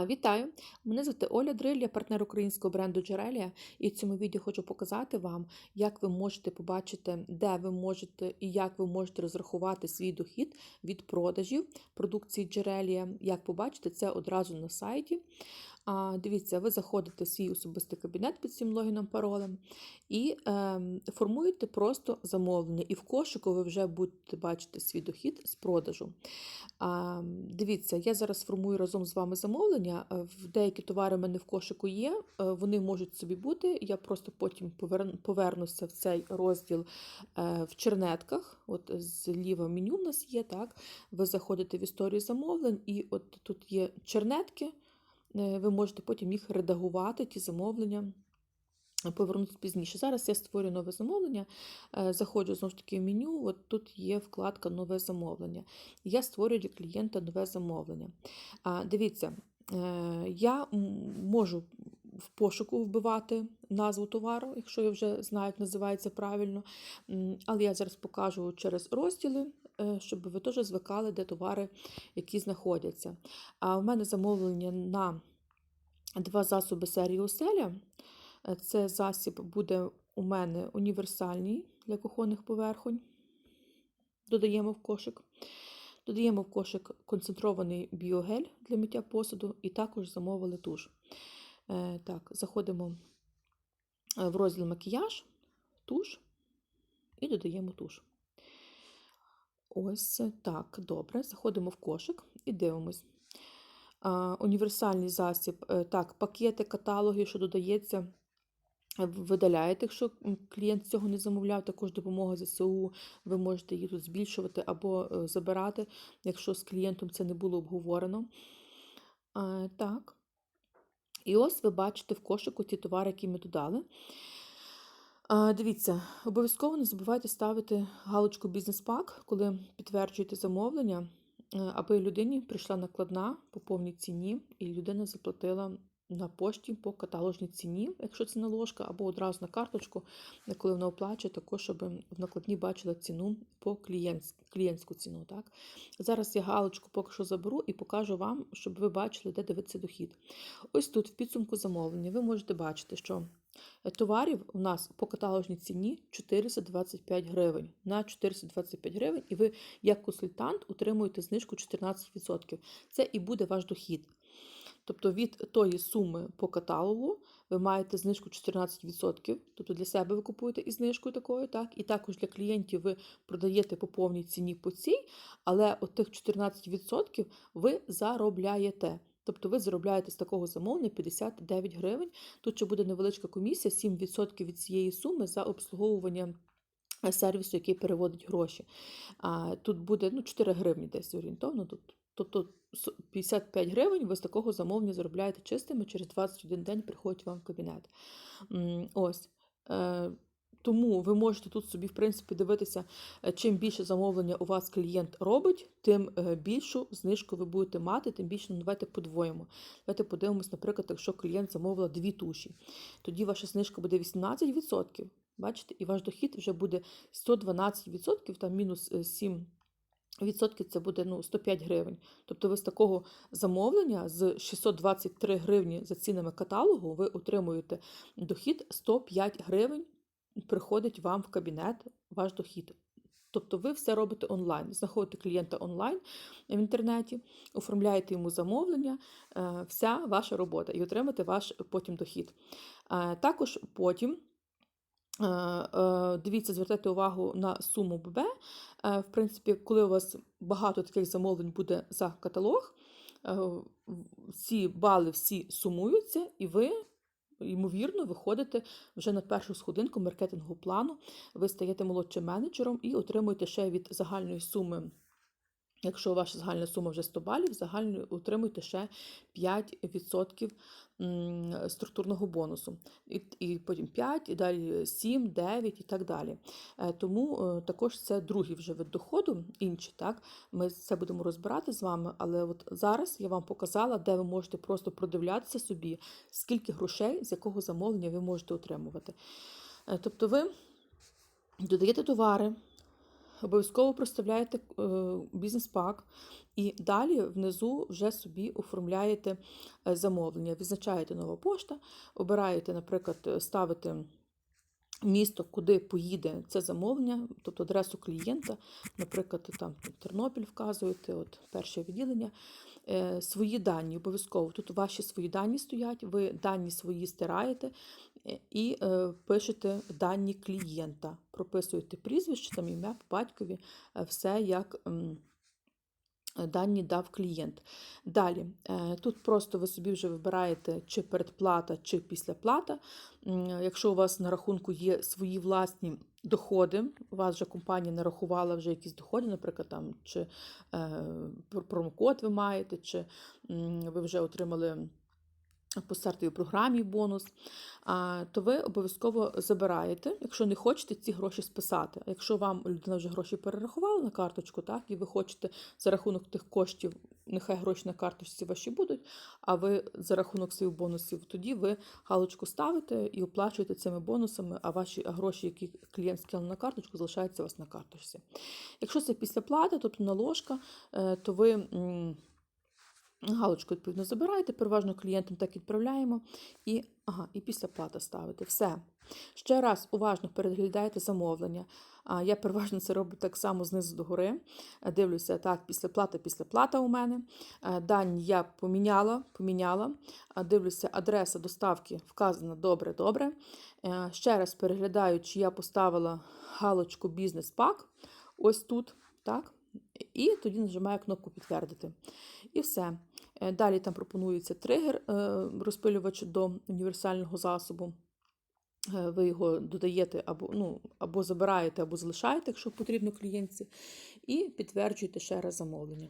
А, вітаю! Мене звати Оля Дриль, я партнер українського бренду Джерелія. І в цьому відео хочу показати вам, як ви можете побачити, де ви можете і як ви можете розрахувати свій дохід від продажів продукції Джерелія. Як побачите, це одразу на сайті. Дивіться, ви заходите в свій особистий кабінет під цим логіном паролем і е, формуєте просто замовлення. І в кошику ви вже будете бачити свій дохід з продажу. А, Дивіться, я зараз формую разом з вами замовлення. Е, Деякі товари в мене в кошику є, е, вони можуть собі бути. Я просто потім повернуся в цей розділ е, в чернетках. От зліва меню в нас є. так. Ви заходите в історію замовлень, і от тут є чернетки. Е, Ви можете потім їх редагувати, ті замовлення. Повернутися пізніше. Зараз я створю нове замовлення, е, заходжу знову ж таки в меню. От тут є вкладка Нове замовлення. Я створюю для клієнта нове замовлення. Дивіться, е, я можу в пошуку вбивати назву товару, якщо я вже знаю, як називається правильно. Але я зараз покажу через розділи, е, щоб ви теж звикали, де товари, які знаходяться. А в мене замовлення на два засоби серії Оселя. Е, Це засіб буде у мене універсальний для кухонних поверхонь. Додаємо в кошик. Додаємо в кошик концентрований біогель для миття посуду і також замовили туш. Е, Так, заходимо е, в розділ макіяж, туш і додаємо туш. Ось так, добре. Заходимо в кошик і дивимось. Універсальний засіб, е, так, пакети, каталоги, що додається, е, видаляєте, якщо клієнт цього не замовляв, також допомога ЗСУ, ви можете її тут збільшувати або е, забирати, якщо з клієнтом це не було обговорено. Так. І ось ви бачите в кошику ті товари, які ми додали. Дивіться, обов'язково не забувайте ставити галочку бізнес-пак, коли підтверджуєте замовлення, е, аби людині прийшла накладна по повній ціні, і людина заплатила на пошті по каталожній ціні, якщо це наложка, або одразу на карточку, коли вона оплачує, також, щоб в накладні бачила ціну по клієнт, клієнтську ціну. Так? Зараз я галочку поки що заберу і покажу вам, щоб ви бачили, де дивиться дохід. Ось тут, в підсумку замовлення, ви можете бачити, що Е, Товарів у нас по каталожній ціні 425 гривень на 425 гривень, і ви, як консультант, отримуєте знижку 14%. Це і буде ваш дохід. Тобто від тої суми по каталогу ви маєте знижку 14%, тобто для себе ви купуєте із знижкою такою, так, і також для клієнтів ви продаєте по повній ціні по цій, але от тих 14% ви заробляєте. Тобто ви заробляєте з такого замовлення 59 гривень. Тут ще буде невеличка комісія, 7% від цієї суми за обслуговування е, сервісу, який переводить гроші. Тут буде ну, 4 гривні десь орієнтовно. Тут, тобто 55 гривень ви з такого замовлення заробляєте чистими, через 21 день приходять вам в кабінет. Ось. Е, Тому ви можете тут собі, в принципі, дивитися, е, чим більше замовлення у вас клієнт робить, тим е, більшу знижку ви будете мати, тим більше ну, давайте подвоїмо. Давайте подивимось, наприклад, якщо клієнт замовила дві туші, тоді ваша знижка буде 18%. Бачите, і ваш дохід вже буде 112%, там мінус е, 7 Відсотки це буде ну, 105 гривень. Тобто ви з такого замовлення з 623 гривні за цінами каталогу ви отримуєте дохід 105 гривень, приходить вам в кабінет ваш дохід. Тобто ви все робите онлайн. Знаходите клієнта онлайн в інтернеті, оформляєте йому замовлення, е, вся ваша робота і отримаєте ваш потім дохід. Е, Також потім. Е, е, Дивіться, звертайте увагу на суму ББ. Е, В принципі, коли у вас багато таких замовлень буде за каталог, ці бали всі сумуються, і ви, ймовірно, виходите вже на першу сходинку маркетингового плану. Ви стаєте молодшим менеджером і отримуєте ще від загальної суми. Якщо ваша загальна сума вже 100 балів, загально отримуєте ще 5% структурного бонусу. І, і потім 5, і далі 7, 9 і так далі. Е, Тому е, також це другий вже вид доходу, інші, так? Ми це будемо розбирати з вами, але от зараз я вам показала, де ви можете просто продивлятися собі, скільки грошей, з якого замовлення ви можете отримувати. Е, Тобто ви додаєте товари, обов'язково проставляєте е, бізнес-пак, і далі внизу вже собі оформляєте е, замовлення. Відзначаєте нова пошта, обираєте, наприклад, ставити. ставите місто, куди поїде це замовлення, тобто адресу клієнта, наприклад, там Тернопіль вказуєте, от перше відділення. Е, Свої дані обов'язково. Тут ваші свої дані стоять, ви дані свої стираєте е, і е, пишете дані клієнта. Прописуєте прізвище, там ім'я по батькові, все як. Дані дав клієнт. Далі, е, тут просто ви собі вже вибираєте, чи передплата, чи післяплата. Якщо у вас на рахунку є свої власні доходи, у вас вже компанія нарахувала вже якісь доходи, наприклад, там, чи е, промокод ви маєте, чи ви вже отримали по стартовій програмі бонус, то ви обов'язково забираєте, якщо не хочете ці гроші списати. А якщо вам людина вже гроші перерахувала на карточку, так, і ви хочете за рахунок тих коштів, нехай гроші на карточці ваші будуть, а ви за рахунок своїх бонусів, тоді ви галочку ставите і оплачуєте цими бонусами, а ваші гроші, які клієнт скинув на карточку, залишаються у вас на карточці. Якщо це після плати, тобто наложка, е, то ви. Галочку, відповідно, забираєте, переважно клієнтам так відправляємо. І, ага, і після плата ставите. Все. Ще раз уважно переглядайте замовлення. А, Я переважно це роблю так само знизу до гори. Е, Дивлюся, так, після плата, після плата у мене. Е, Дані я поміняла, поміняла. Дивлюся, адреса доставки вказана добре, добре. Е, Ще раз переглядаю, чи я поставила галочку бізнес-пак. Ось тут. так. І тоді нажимаю кнопку підтвердити. І все. Е, Далі там пропонується тригер е, розпилювач до універсального засобу. Е, Ви його додаєте або, ну, або забираєте, або залишаєте, якщо потрібно клієнтці, і підтверджуєте ще раз замовлення.